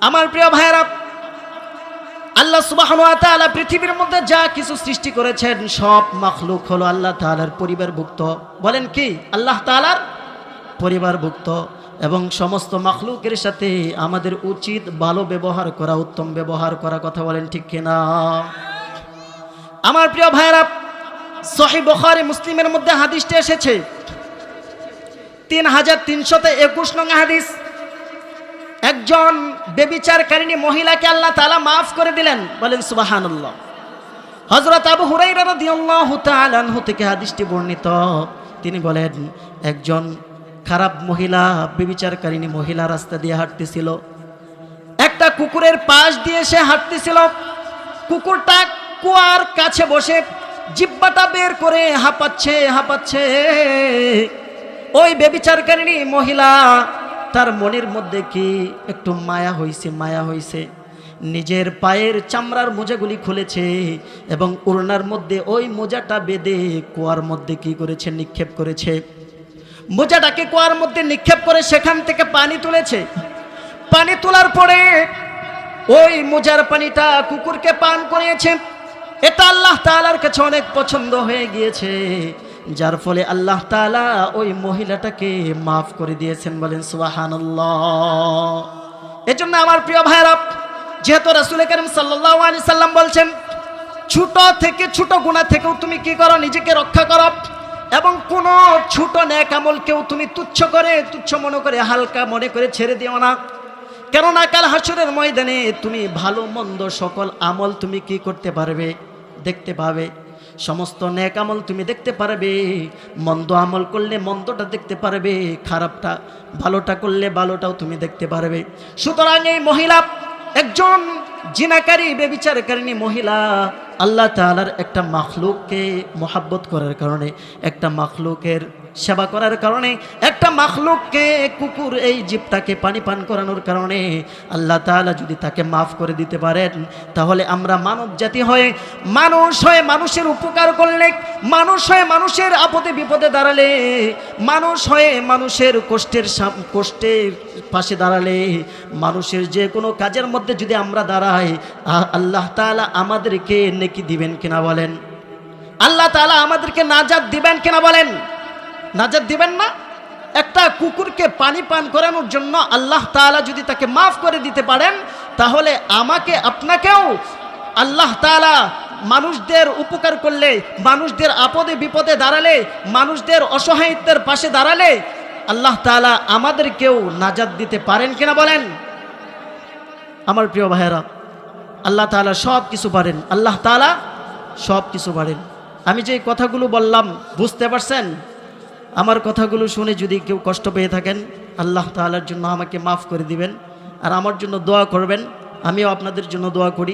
আমার প্রিয় ভাইয়েরা, আল্লাহ সুবাহ পৃথিবীর মধ্যে যা কিছু সৃষ্টি করেছেন, সব মখলুক হলো আল্লাহ তালার পরিবারভুক্ত। বলেন কি? আল্লাহ তালার পরিবারভুক্ত। এবং সমস্ত মখলুকের সাথে আমাদের উচিত ভালো ব্যবহার করা, উত্তম ব্যবহার করা, কথা বলেন ঠিক কিনা? আমার প্রিয় ভাইয়েরা, সহি বখারি মুসলিমের মধ্যে হাদিসটা এসেছে। তিন হাজার তিনশতে একুশ নং হাদিস। একজন বেবিচারকারিণী মহিলাকে আল্লাহ তালা মাফ করে দিলেন। বলেন, সুবাহানুল্লাহ। হজরত আবু হুরাইরা রাদিয়াল্লাহু তাআলা আনহু থেকে হাদিসটি বর্ণিত। তিনি বলেন, একজন খারাপ মহিলা, বেবিচারকারিণী মহিলা রাস্তা দিয়ে হাঁটতেছিল। একটা কুকুরের পাশ দিয়ে সে হাঁটতেছিল। কুকুরটা কুয়ার কাছে বসে জিব্বাটা বের করে হাঁপাচ্ছে হাঁপাচ্ছে। ওই বেবিচারকারিণী মহিলা তার মনের মধ্যে কি একটু মায়া হইছে মায়া হইছে? নিজের পায়ের চামড়ার মোজাগুলি খুলেছে এবং ওড়নার মধ্যে ওই মোজাটা বেঁধে কুয়ার মধ্যে কি করেছে, নিক্ষেপ করেছে? মোজাটাকে কুয়ার মধ্যে নিক্ষেপ করে সেখান থেকে পানি তুলেছে। পানি তোলার পরে ওই মোজার পানিটা কুকুরকে পান করিয়েছে। এটা আল্লাহ তাআলার কাছে অনেক পছন্দ হয়ে গিয়েছে। যার ফলে আল্লাহ তাআলা ওই মহিলাটাকে মাফ করে দিয়েছেন বলেন, সুবহানাল্লাহ। এজন্য আমার প্রিয় ভাইরা যেহেতু রাসূল করিম আলাইহি সাল্লাম বলছেন, ছোট থেকে ছোট গুণা থেকেও তুমি কি করো? নিজেকে রক্ষা করো। এবং কোন ছোট ন্যাক আমলকেও তুমি তুচ্ছ করে, তুচ্ছ মনে করে, হালকা মনে করে ছেড়ে দিও না। কেননা কাল হাসুরের ময়দানে তুমি ভালো মন্দ সকল আমল তুমি কি করতে পারবে, দেখতে পাবে। সমস্ত নেক আমল তুমি দেখতে পারবে, মন্দ আমল করলে মন্দটা দেখতে পারবে, খারাপটা ভালোটা করলে ভালোটাও তুমি দেখতে পারবে। সুতরাং এই মহিলা একজন জিনাকারী, বেবিচারকারিণী মহিলা আল্লাহ তালার একটা মাখলুককে মোহাব্বত করার কারণে, একটা মাখলুকের সেবা করার কারণে একটা মাখলুককে কুকুর এই জীবটাকে পানি পান করানোর কারণে আল্লাহ তাআলা যদি তাকে মাফ করে দিতে পারেন, তাহলে আমরা মানব জাতি হয়ে, মানুষ হয়ে মানুষের উপকার করলে, মানুষ হয়ে মানুষের আপদে বিপদে দাঁড়ালে, মানুষ হয়ে মানুষের কষ্টের কষ্টের পাশে দাঁড়ালে, মানুষের যে কোনো কাজের মধ্যে যদি আমরা দাঁড়াই আল্লাহ তাআলা আমাদেরকে নেকি দিবেন কিনা বলেন? আল্লাহ তাআলা আমাদেরকে নাজাদ দিবেন কিনা বলেন? নাজাদ দিবেন না? একটা কুকুরকে পানি পান করানোর জন্য আল্লাহ তাআলা যদি তাকে মাফ করে দিতে পারেন, তাহলে আমাকে, আপনাকেও আল্লাহ তাআলা মানুষদের উপকার করলে, মানুষদের আপদে বিপদে দাঁড়ালে, মানুষদের অসহায়িত্বের পাশে দাঁড়ালে আল্লাহ তাআলা আমাদেরকেও নাজাদ দিতে পারেন কিনা বলেন? আমার প্রিয় ভাইয়েরা, আল্লাহ তাআলা সব কিছু পারেন, আল্লাহ তালা সব কিছু পারেন। আমি যে কথাগুলো বললাম, বুঝতে পারছেন? আমার কথাগুলো শুনে যদি কেউ কষ্ট পেয়ে থাকেন, আল্লাহ তালার জন্য আমাকে মাফ করে দিবেন। আর আমার জন্য দোয়া করবেন, আমিও আপনাদের জন্য দোয়া করি।